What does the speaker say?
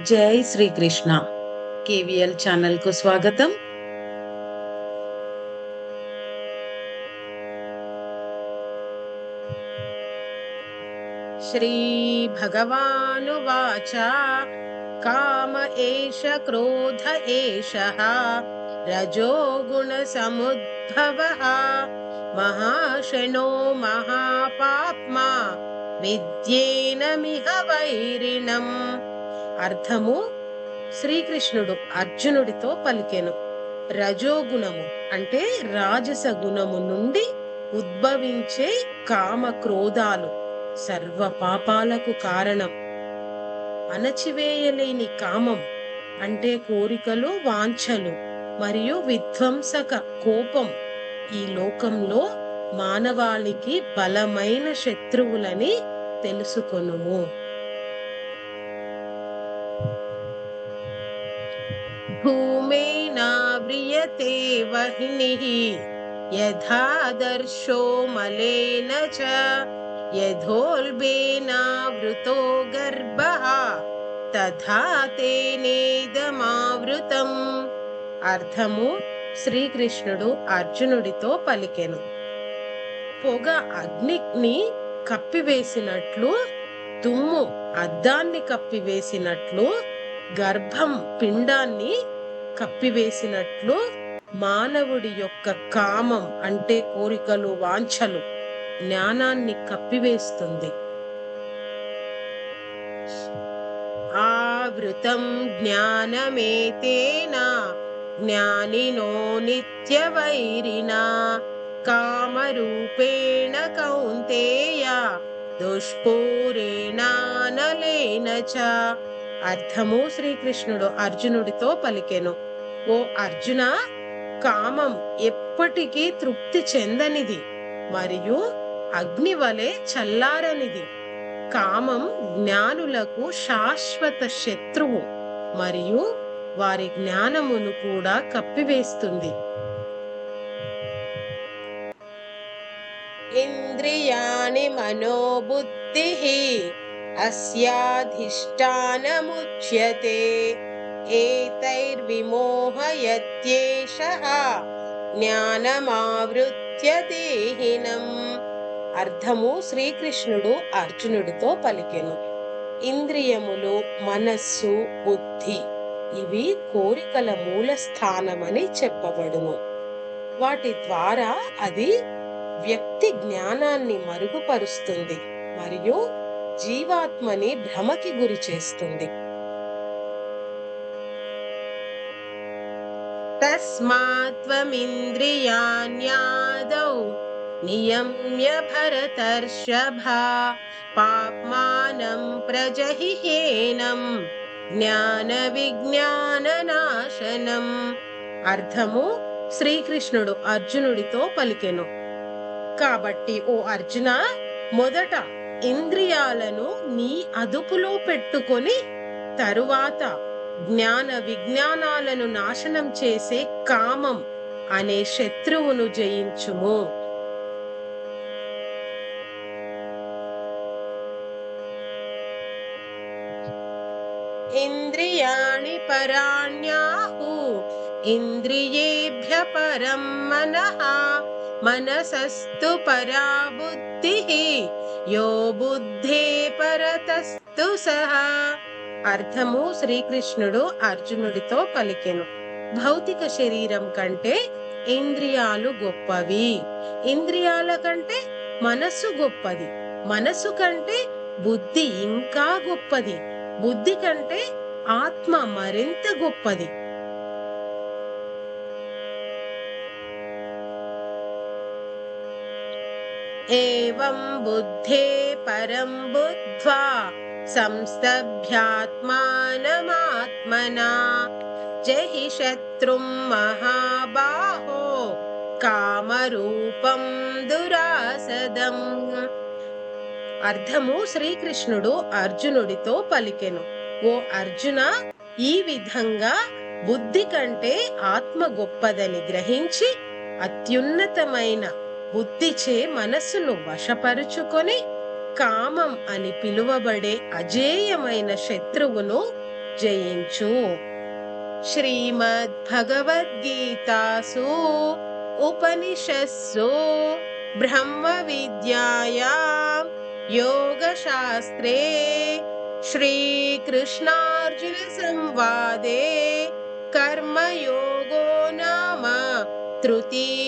జై Srikrishna KVL channel కు స్వాగతం श्रीभगवानुवाच काम एष क्रोध एषः रजो गुणसमुद्भवः महाशनो महापाप्मा విద్యేనమిహ వైరిణం అర్థము శ్రీకృష్ణుడు అర్జునుడితో పలికెను. రజోగుణము అంటే రాజస గుణము నుండి ఉద్భవించే కామ క్రోధాలు సర్వ పాపాలకు కారణం. అణచివేయలేని కామం అంటే కోరికలు వాంఛలు మరియు విధ్వంసక కోపం. ఈ లోకంలో మానవాళికి బలమైన శత్రువులని తెలుసుకొనుము. భూమేనావ్రియతే वह्निः। यथादर्शो मलेन చ యథోల్బేనావృతో गर्भः। తథా తేనేదమావృతం అర్థము శ్రీకృష్ణుడు అర్జునుడితో పలికెను. పొగ అగ్నిని కప్పివేసినట్లు తుమ్ము అద్దాన్ని కప్పివేసినట్లు గర్భం పిండాన్ని కప్పివేసినట్లు మానవుడి యొక్క కామం అంటే కోరికలు వాంఛలు జ్ఞానాన్ని కప్పివేస్తుంది. ఆవృతం జ్ఞానమేతేనా జ్ఞానినో నిత్యవైరినా కామరూపేణ కౌంతేయ దుష్పూరేణానలేన చ. అర్థము శ్రీకృష్ణుడు అర్జునుడితో పలికెను. ఓ అర్జున కామం ఎప్పటికీ తృప్తి చెందనిది మరియు అగ్ని వలె చల్లారనిది. కామం జ్ఞానులకు శాశ్వత శత్రువు మరియు వారి జ్ఞానమును కూడా కప్పివేస్తుంది. ఇంద్రియాణి మనోబుద్ధి అస్యాధిష్టానముచ్యతే ఏతైర్విమోహయత్యేషః జ్ఞానమావృత్య దేహినం అర్థము శ్రీకృష్ణుడు అర్జునుడితో పలికెను. ఇంద్రియములు మనస్సు బుద్ధి ఇవి కోరికల మూల స్థానమని చెప్పబడును. వాటి ద్వారా అది వ్యక్తి జ్ఞానాన్ని మరుగుపరుస్తుంది మరియు జీవాత్మని భ్రమకి గురి చేస్తుంది. తస్మాత్వమింద్రియాణ్యాదౌ నియమ్య భరతర్షభ పాప్మానం ప్రజహిహేనం జ్ఞాన విజ్ఞాన నాశనం అర్థము శ్రీకృష్ణుడు అర్జునుడితో పలికెను. కాబట్టి ఓ అర్జున మొదట ఇంద్రియాలను నీ అదుపులో పెట్టుకొని తరువాత జ్ఞాన విజ్ఞానాలను నాశనం చేసే కామం అనే శత్రువును జయించుము. ఇంద్రియాణి పరాణ్యాహు ఇంద్రియేభ్య పరం మనః మనసస్తు పరా బుద్ధి యో బుద్ధే పరతస్తు సహ అర్థము శ్రీకృష్ణుడు అర్జునుడితో పలికెను. భౌతిక శరీరం కంటే ఇంద్రియాలు గొప్పవి. ఇంద్రియాల కంటే మనస్సు గొప్పది. మనస్సు కంటే బుద్ధి ఇంకా గొప్పది. బుద్ధి కంటే ఆత్మ మరింత గొప్పది. ఏవం బుద్ధే పరం బుద్ధ్వా సంస్తభ్యాత్మానమాత్మనా జహి శత్రుం మహాబాహో కామరూపం దురాసదం. అర్థము శ్రీకృష్ణుడు అర్జునుడితో పలికెను. ఓ అర్జున ఈ విధంగా బుద్ధి కంటే ఆత్మ గొప్పదని గ్రహించి అత్యున్నతమైన బుద్ధిచే మనస్సును వశపరుచుకొని కామం అని పిలువబడే అజేయమైన శత్రువును జయించు श्रीमद्भगवद्गीतासु उपनिषत्सु ब्रह्मविद्यायां योगशास्त्रे श्रीकृष्णार्जुनसंवादे कर्मयोगो नाम तृतीयोऽध्यायः